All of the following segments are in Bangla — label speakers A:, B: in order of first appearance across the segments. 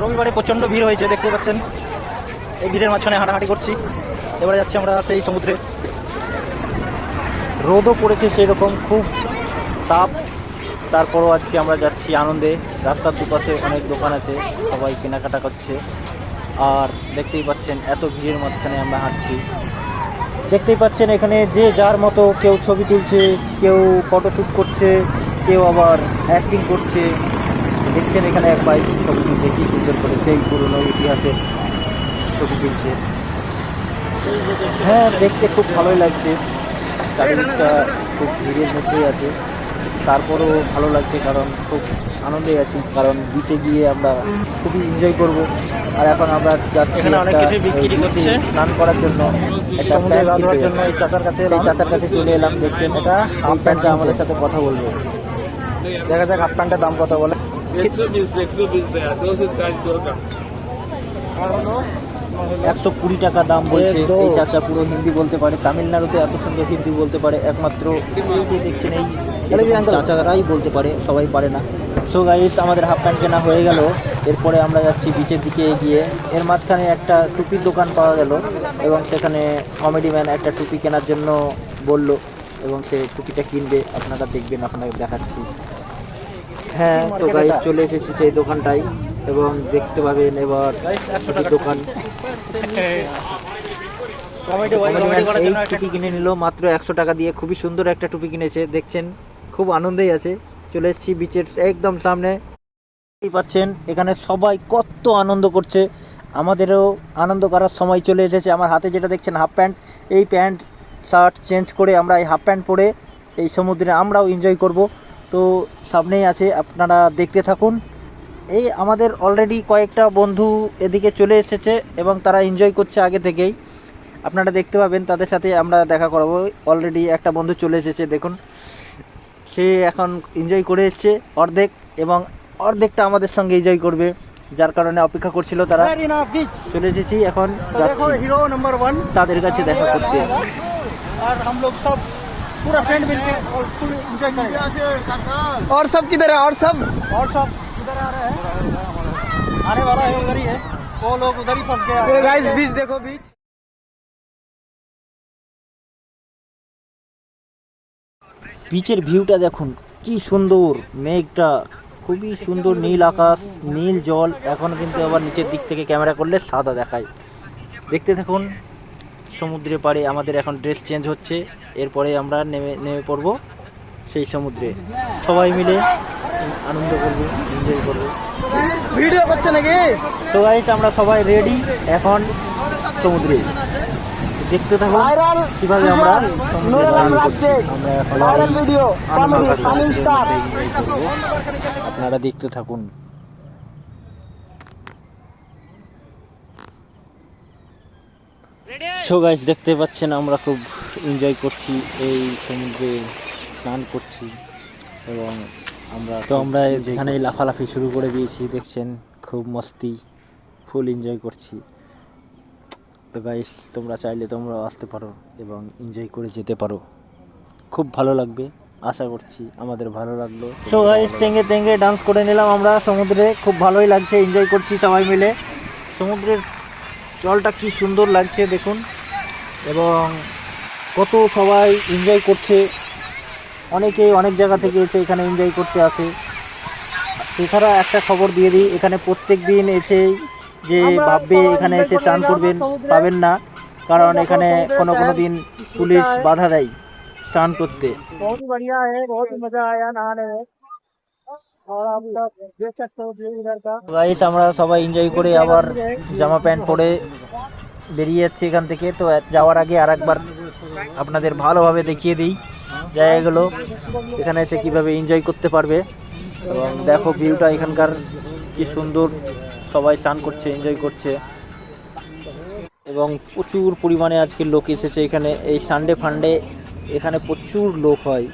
A: রবিবারে প্রচণ্ড ভিড় হয়েছে, দেখতে পাচ্ছেন। এই ভিড়ের মাঝখানে হাঁটাহাঁটি করছি। এবারে যাচ্ছি আমরা সেই সমুদ্রে। রোদও পড়েছে সেই রকম খুব তাপ। তারপরও আজকে আমরা যাচ্ছি আনন্দে। রাস্তার দুপাশে অনেক দোকান আছে, সবাই কেনাকাটা করছে। আর দেখতেই পাচ্ছেন, এত ভিড়ের মাঝখানে আমরা হাঁটছি। দেখতেই পাচ্ছেন, এখানে যে যার মতো কেউ ছবি তুলছে, কেউ ফটোশ্যুট করছে, কেউ আবার অ্যাক্টিং করছে। দেখছেন এখানে এক ভাই ছবি তুলছে কি সুন্দর করে সেই পুরনো ইতিহাসের ছবি তুলছে। হ্যাঁ দেখতে খুব ভালোই লাগছে। চারিদিকটা খুব ভিড়ের মধ্যেই আছে। তারপরেও ভালো লাগছে কারণ খুব আনন্দে আছি কারণ বিচে গিয়ে আমরা খুবই এনজয় করব। আর এখন আমরা যাচ্ছি
B: করছে।
A: স্নান করার জন্য একটা প্যান্ট কিনতে যাচ্ছি।
B: চাচার কাছে
A: সেই চাচার কাছে চলে এলাম দেখছেন। এটা এই চাচা আমাদের সাথে কথা বলবে। দেখা যাক হাফ প্যান্টের দাম কত বলে। একশো কুড়ি টাকা দাম বলছে এই চাচা পুরো হিন্দি বলতে পারে তামিলনাড়ুতে এত সুন্দর হিন্দি বলতে পারে একমাত্র দেখছেন এই চাচারাই বলতে পারে সবাই পারে না। সো গাইস আমাদের হাফ প্যান্ট কেনা হয়ে গেল। এরপরে আমরা যাচ্ছি বিচের দিকে এগিয়ে। এর মাঝখানে একটা টুপির দোকান পাওয়া গেল এবং সেখানে কমেডি ম্যান একটা টুপি কেনার জন্য বলল এবং সে টুপিটা কিনবে। আপনারা দেখবেন আপনাকে দেখাচ্ছি। হ্যাঁ তো গাইস চলে এসেছি সেই দোকানটাই এবং দেখতে পাবেন এবার দোকান। এই টুপি কিনে নিল, মাত্র একশো টাকা দিয়ে। খুবই সুন্দর একটা টুপি কিনেছে, দেখছেন? খুব আনন্দেই আছে। চলে এসেছি বিচের একদম সামনে। পাচ্ছেন, এখানে সবাই কত আনন্দ করছে। আমাদেরও আনন্দ করার সময় চলে এসেছে। আমার হাতে যেটা দেখছেন হাফ প্যান্ট এই প্যান্ট শার্ট চেঞ্জ করে আমরা এই হাফ প্যান্ট পরে এই সমুদ্রে আমরাও এনজয় করব। তো সামনেই আছে আপনারা দেখতে থাকুন। এই আমাদের অলরেডি কয়েকটা বন্ধু এদিকে চলে এসেছে এবং তারা এনজয় করছে আগে থেকেই। আপনারা দেখতে পাবেন তাদের সাথে আমরা দেখা করাবো। অলরেডি একটা বন্ধু চলে এসেছে দেখুন। সে এখন এনজয় করে এসছে অর্ধেক এবং অর্ধেকটা আমাদের সঙ্গে এনজয় করবে যার কারণে অপেক্ষা করছিল তারা। চলে এসেছি এখন তাদের কাছে দেখা করতে।
B: আর पूरा फ्रेंड मिलके और फुल एंजॉय करेंगे और सब किधर है और सब और सब किधर आ रहे हैं आने वाला है उधर ही है वो लोग उधर ही फंस गए गाइस बीच देखो बीच
A: বিচের ভিউটা দেখুন কি সুন্দর মেঘটা খুবই সুন্দর নীল আকাশ নীল জল এখন কিন্তু আবার নিচের দিক থেকে ক্যামেরা করলে সাদা দেখায় দেখতে থাকুন সমুদ্রে পাড়ে আমাদের এখন ড্রেস চেঞ্জ হচ্ছে। এরপরে আমরা নেমে নেমে পড়ব সেই সমুদ্রে। সবাই মিলে আনন্দ করব এনজয় করব।
B: ভিডিও করছে নাকি?
A: তো গাইস আমরা সবাই রেডি এখন সমুদ্রে। দেখতে থাকো
B: ভাইরাল
A: কীভাবে আমরা ভাইরাল ভিডিও আপনারা দেখতে থাকুন। সো গাইস দেখতে পাচ্ছেন আমরা খুব এনজয় করছি এই সমুদ্রে স্নান করছি এবং আমরা তো আমরা এখানেই লাফালাফি শুরু করে দিয়েছি দেখছেন খুব মস্তি ফুল এনজয় করছি। তো গাইস তোমরা চাইলে তোমরা আসতে পারো এবং এনজয় করে যেতে পারো। খুব ভালো লাগবে আশা করছি আমাদের ভালো লাগল। সো গাইস টেঙ্গে টেঙ্গে ডান্স করে নিলাম আমরা সমুদ্রে খুব ভালোই লাগছে এনজয় করছি সবাই মিলে। সমুদ্রের জলটা কি সুন্দর লাগছে দেখুন। এবং কত সবাই এনজয় করছে। অনেকে অনেক জায়গা থেকে এসে এখানে এনজয় করতে আসে। এছাড়া একটা খবর দিয়ে দিই এখানে প্রত্যেক দিন এসে যে ভাববে এখানে এসে স্নান করবেন পাবেন না। কারণ এখানে কোনো কোনো দিন পুলিশ বাধা দেয় স্নান করতে। আমরা সবাই এনজয় করে আবার জামা প্যান্ট পরে বেরিয়ে যাচ্ছি এখান থেকে। তো যাওয়ার আগে আর একবার আপনাদের ভালোভাবে দেখিয়ে দিই জায়গাগুলো, এখানে এসে কীভাবে এনজয় করতে পারবে। এবং দেখো ভিউটা এখানকার কি সুন্দর, সবাই স্নান করছে এনজয় করছে। এবং প্রচুর পরিমাণে আজকে লোক এসেছে এখানে। এই সানডে ফান্ডে এখানে প্রচুর লোক হয়।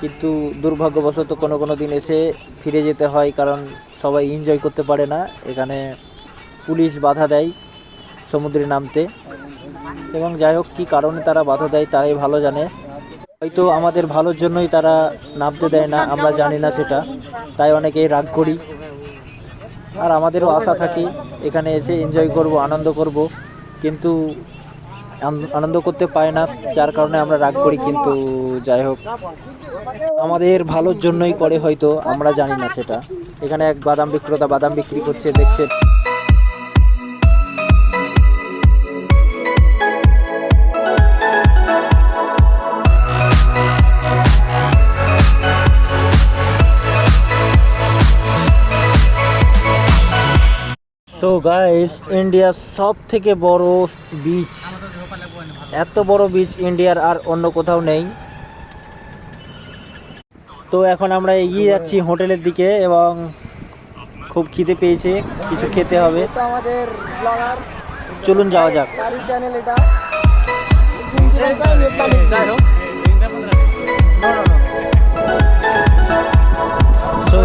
A: কিন্তু দুর্ভাগ্যবশত কোনো কোনো দিন এসে ফিরে যেতে হয়, কারণ সবাই এনজয় করতে পারে না। এখানে পুলিশ বাধা দেয়। সমুদ্রে নামতে। এবং যাই হোক, কী কারণে তারা বাধা দেয় তারাই ভালো জানে। হয়তো আমাদের ভালোর জন্যই তারা নামতে দেয় না, আমরা জানি না সেটা। তাই অনেকেই রাগ করি। আর আমাদেরও আশা থাকে, এখানে এসে এনজয় করব, আনন্দ করব। কিন্তু আনন্দ করতে পারে না, যার কারণে আমরা রাগ করি। কিন্তু যাই হোক, আমাদের ভালোর জন্যই করে হয়তো, আমরা জানি না সেটা। এখানে এক বাদাম বিক্রেতা বাদাম বিক্রি করছে, দেখছেন। তো গাইস ইন্ডিয়ার সব থেকে বড় বিচ এত বড় বিচ ইন্ডিয়ার আর অন্য কোথাও নেই। তো এখন আমরা এগিয়ে যাচ্ছি হোটেলের দিকে এবং খুব খিদে পেয়েছে কিছু খেতে হবে।
B: তো আমাদের
A: চলুন যাওয়া যাক।
B: চ্যানেল এটা।
A: তো